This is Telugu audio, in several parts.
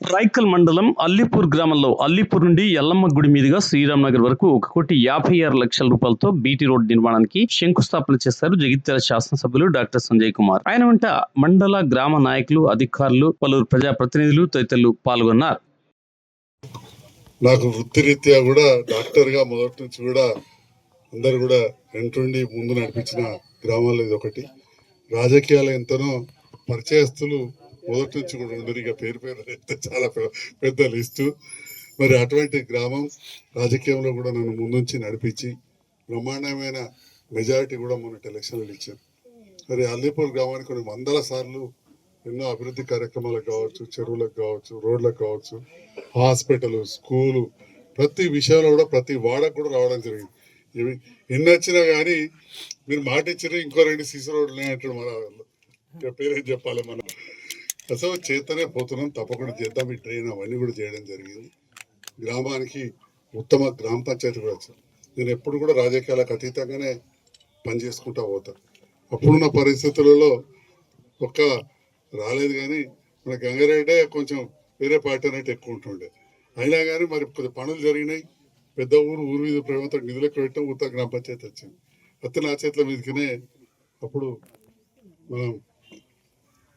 రైకల్ మండలం అల్లిపూర్ గ్రామంలో అల్లిపూర్ నుండి ఎల్లమ్మ గుడి మీదుగా శ్రీరామ్నగర్ వరకు ఒక కోటి యాభై ఆరు లక్షల రూపాయలతో బీటీ రోడ్ నిర్మాణానికి శంకుస్థాపన చేశారు జగిత్యాల శాసనసభ్యులు డాక్టర్ సంజయ్ కుమార్. ఆయన వెంట మండల గ్రామ నాయకులు అధికారులు పలువురు ప్రజాప్రతినిధులు తదితరులు పాల్గొన్నారు. నాకు వృత్తిరీత్యా కూడా డాక్టర్గా మొదటి నుంచి కూడా అందరు కూడా వెంటుండి ముందు నడిపించిన గ్రామాల్లో ఇది ఒకటి. రాజకీయాలు ఎంతనో పరిచయస్తులు మొదటి నుంచి కూడా ఉండరు ఇక పేరు పేరు అయితే చాలా పెద్ద లిస్టు. మరి అటువంటి గ్రామం రాజకీయంలో కూడా నన్ను ముందుంచి నడిపించి బ్రహ్మాండమైన మెజారిటీ కూడా మొన్నటి ఎలక్షన్లు ఇచ్చారు. మరి అల్లీపూర్ గ్రామానికి కొన్ని వందల సార్లు ఎన్నో అభివృద్ధి కార్యక్రమాలకు కావచ్చు చెరువులకు కావచ్చు రోడ్లకు కావచ్చు హాస్పిటల్ స్కూలు ప్రతి విషయంలో కూడా ప్రతి వాడకు కూడా రావడం జరిగింది. ఇవి ఎన్ని వచ్చినా కానీ మీరు మాట ఇచ్చిన ఇంకో రెండు సీసీ రోడ్లు అనేటువంటి మన వాళ్ళు. ఇక పేరేం చెప్పాలి మనం? అసలు చేతనే పోతున్నాం తప్పకుండా చేద్దాం. ఈ ట్రైన్ అవన్నీ కూడా చేయడం జరిగింది. గ్రామానికి ఉత్తమ గ్రామ పంచాయతీ కూడా నేను ఎప్పుడు కూడా రాజకీయాలకు అతీతంగానే పనిచేసుకుంటా పోతా. అప్పుడున్న పరిస్థితులలో ఒక్క రాలేదు కానీ మన గంగారెడ్డే కొంచెం వేరే పార్టీ అనేది ఎక్కువ ఉంటుండే. అయినా కానీ మరి కొద్ది పనులు జరిగినాయి. పెద్ద ఊరు ఊరు మీద ప్రేమతో నిధులకు పెట్టడం ఉత్తమ గ్రామ పంచాయతీ వచ్చింది. అత్త నా చేతుల మీదకినే అప్పుడు మనం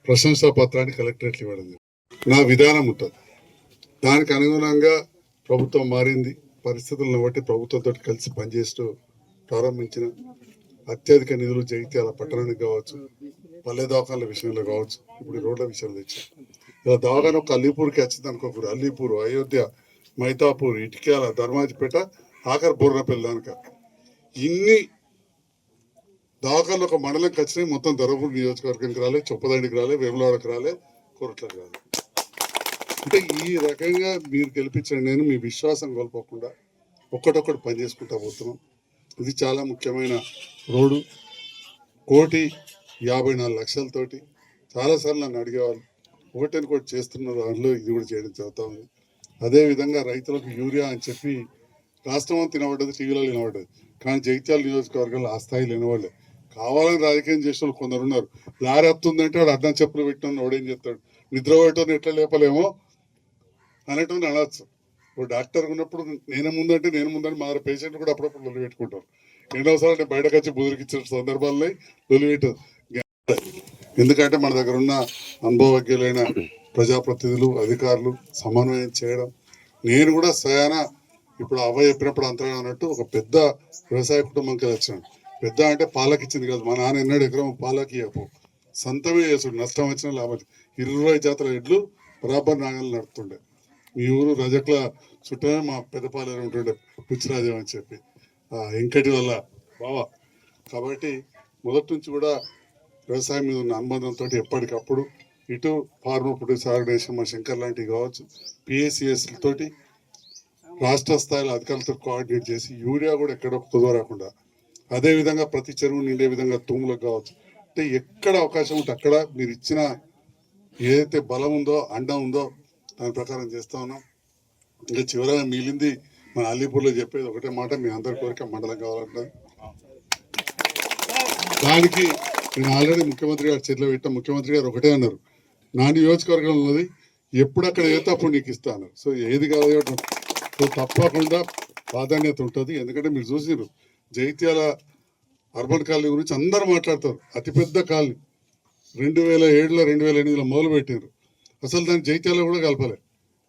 ప్రశంసా పత్రాన్ని కలెక్టరేట్లు ఇవ్వడం నా విధానం ఉంటుంది. దానికి అనుగుణంగా ప్రభుత్వం మారింది. పరిస్థితులను బట్టి ప్రభుత్వంతో కలిసి పనిచేస్తూ ప్రారంభించిన అత్యధిక నిధులు జగిత్యాల పట్టణానికి కావచ్చు పల్లె దవాఖాన్ల విషయంలో కావచ్చు ఇప్పుడు రోడ్ల విషయంలో తెచ్చాం ఇలా దవాఖాన ఒక అల్లీపూర్కి వచ్చింది అనుకోకూడదు. అల్లీపూర్ అయోధ్య మైతాపూర్ ఇటిక్యాల ధర్మాజిపేట ఆఖరి బుర్రపల్లి దానిక. ఇన్ని దవాఖాన్లు ఒక మండలంకి వచ్చినాయి మొత్తం ధర్మపురి నియోజకవర్గానికి రాలే చొప్పదండికి రాలే వేములవాడకి రాలే కోరట్లకు రాలే. అంటే ఈ రకంగా మీరు గెలిపించిన నేను మీ విశ్వాసం కోల్పోకుండా ఒక్కటొక్కటి పని చేసుకుంటా పోతున్నాం. ఇది చాలా ముఖ్యమైన రోడ్డు. కోటి యాభై నాలుగు లక్షలతోటి చాలాసార్లు నన్ను అడిగేవాళ్ళు ఒకటిని కూడా చేస్తున్న దాంట్లో ఇది కూడా చేయడం చదువుతా ఉంది. అదేవిధంగా రైతులకు యూరియా అని చెప్పి రాష్ట్రం తినబడ్డది టీవీలో వినబడ్డది. కానీ జగిత్యాల నియోజకవర్గంలో ఆ స్థాయిలో వినబడలేదు కావాలని రాజకీయం చేసిన వాళ్ళు కొందరు ఉన్నారు. లారీ వస్తుందంటే వాడు అర్థం చెప్పులు పెట్టిన వాడేం చెప్తాడు నిద్ర పోయేటోని ఎట్లా లేపలేమో అనేటువంటి అనొచ్చు. ఇప్పుడు డాక్టర్ ఉన్నప్పుడు నేను ముందంటే నేను ముందని మా పేషెంట్ కూడా అప్పుడప్పుడు లొలి పెట్టుకుంటారు. ఎన్నోసార్లు నేను బయటకు వచ్చి బుదిరికిచ్చిన సందర్భాల్లో లొలి పెట్టదు ఎందుకంటే మన దగ్గర ఉన్న అనుభవజ్ఞులైన ప్రజాప్రతినిధులు అధికారులు సమన్వయం చేయడం. నేను కూడా సయానా ఇప్పుడు అవ్వ చెప్పినప్పుడు అంతగా అన్నట్టు ఒక పెద్ద వ్యవసాయ కుటుంబంకి వచ్చాను పెద్ద అంటే పాలకి ఇచ్చింది కాదు. మా నాన్న ఎన్నడు ఎకరం పాలకి అప్పు సొంతమే చేసుడు నష్టం వచ్చిన లాభం ఇరవై జాతర ఎడ్లు బరాబర్ నాగలు నడుతుండే మీ ఊరు రజకుల చుట్టమే మా పెద్దపాలెం ఉంటుండే. పుచ్చిరాజం అని చెప్పి. ఆ వెంకటి వల్ల బావా. కాబట్టి మొదటి నుంచి కూడా వ్యవసాయం మీద ఉన్న అనుబంధంతో ఎప్పటికప్పుడు ఇటు ఫార్మర్ ప్రొడ్యూస్ ఆర్గనైజేషన్ మా శంకర్ లాంటివి కావచ్చు పిఎస్సిఎస్ తోటి రాష్ట్ర స్థాయిలో అధికారులతో కోఆర్డినేట్ చేసి యూరియా కూడా ఎక్కడ కుదవ అదేవిధంగా ప్రతి చెరువు నిండే విధంగా తూములకు కావచ్చు. అంటే ఎక్కడ అవకాశం ఉంటే అక్కడ మీరు ఇచ్చిన ఏదైతే బలం ఉందో అండ ఉందో దాని ప్రకారం చేస్తా ఉన్నాం. ఇంకా చివరగా మిగిలింది మన అలీపూర్లో చెప్పేది ఒకటే మాట మీ అందరి కోరిక మండలం కావాలంటున్నది దానికి నేను ఆల్రెడీ ముఖ్యమంత్రి గారు చేతిలో పెట్టాం ముఖ్యమంత్రి గారు ఒకటే అన్నారు. నా నియోజకవర్గం ఉన్నది ఎప్పుడు అక్కడ ఏ అప్పుడు నీకు ఇస్తాను సో ఏది కాదు సో తప్పకుండా ప్రాధాన్యత ఉంటుంది. ఎందుకంటే మీరు చూసినారు జైత్యాల అర్బన్ కాలనీ గురించి అందరూ మాట్లాడతారు. అతిపెద్ద కాలనీ. రెండు వేల ఏడులో రెండు వేల ఎనిమిదిలో మొదలు పెట్టారు అసలు దాన్ని జైత్యాల కూడా కలపలే.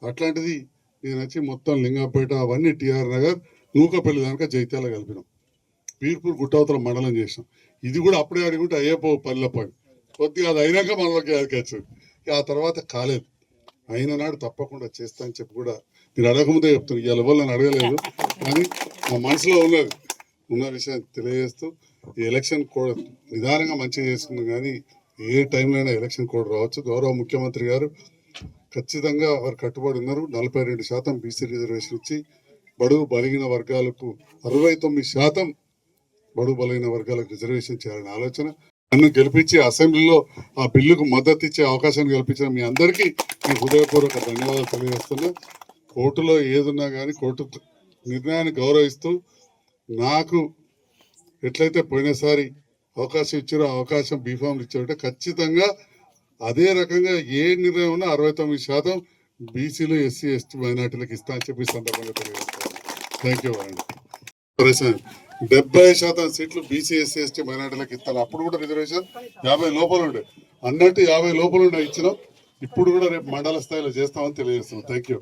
అట్లాంటిది నేను వచ్చి మొత్తం లింగంపేట అవన్నీ టిఆర్ నగర్ నూకపల్లి దానిక జైత్యాల కలిపినాం. పీర్పూర్ గుట్టవతల మండలం చేసినాం. ఇది కూడా అప్పుడే అడుగుంటే అయ్యేపో పల్లెపాడు. కొద్దిగా అది అయినాక మనలోకి అదికొచ్చు ఆ తర్వాత కాలేదు. అయిన నాడు తప్పకుండా చేస్తా అని చెప్పి కూడా మీరు అడగముందే చెప్తాను ఇవాళ ఎవరు నన్ను అడగలేదు. కానీ మా మనసులో ఉన్నది. ఉన్న విషయం తెలియజేస్తూ ఈ ఎలక్షన్ కోడ్ నిదానంగా మంచిగా చేసుకుంది కానీ ఏ టైంలో అయినా ఎలక్షన్ కోడ్ రావచ్చు. గౌరవ ముఖ్యమంత్రి గారు ఖచ్చితంగా వారు కట్టుబడి ఉన్నారు. నలభై రెండు శాతం బీసీ రిజర్వేషన్ ఇచ్చి బడుగు బలిగిన వర్గాలకు అరవై తొమ్మిది శాతం బడుగు బలిగిన వర్గాలకు రిజర్వేషన్ చేయాలనే ఆలోచన నన్ను గెలిపించి అసెంబ్లీలో ఆ బిల్లుకు మద్దతు ఇచ్చే అవకాశాన్ని కల్పించిన మీ అందరికీ మీ హృదయపూర్వక ధన్యవాదాలు తెలియజేస్తున్నా. కోర్టులో ఏదున్నా కానీ కోర్టు నిర్ణయాన్ని గౌరవిస్తూ నాకు ఎట్లయితే పోయినసారి అవకాశం ఇచ్చారో అవకాశం బీఫామ్లు ఇచ్చారంటే ఖచ్చితంగా అదే రకంగా ఏ నిర్ణయం ఉన్నా అరవై తొమ్మిది శాతం బీసీలు ఎస్సీ ఎస్టీ మైనార్టీలకు ఇస్తా అని చెప్పి సందర్భంగా తెలియజేస్తాను. థ్యాంక్ యూ రిజర్వేషన్ డెబ్బై శాతం సీట్లు బీసీ ఎస్సీ ఎస్టీ మైనార్టీలకు ఇస్తాను. అప్పుడు కూడా రిజర్వేషన్ యాభై లోపల ఉండే. అన్నట్టు యాభై లోపల ఉండే ఇచ్చినాం. ఇప్పుడు కూడా రేపు మండల స్థాయిలో చేస్తామని తెలియజేస్తున్నాం. Thank you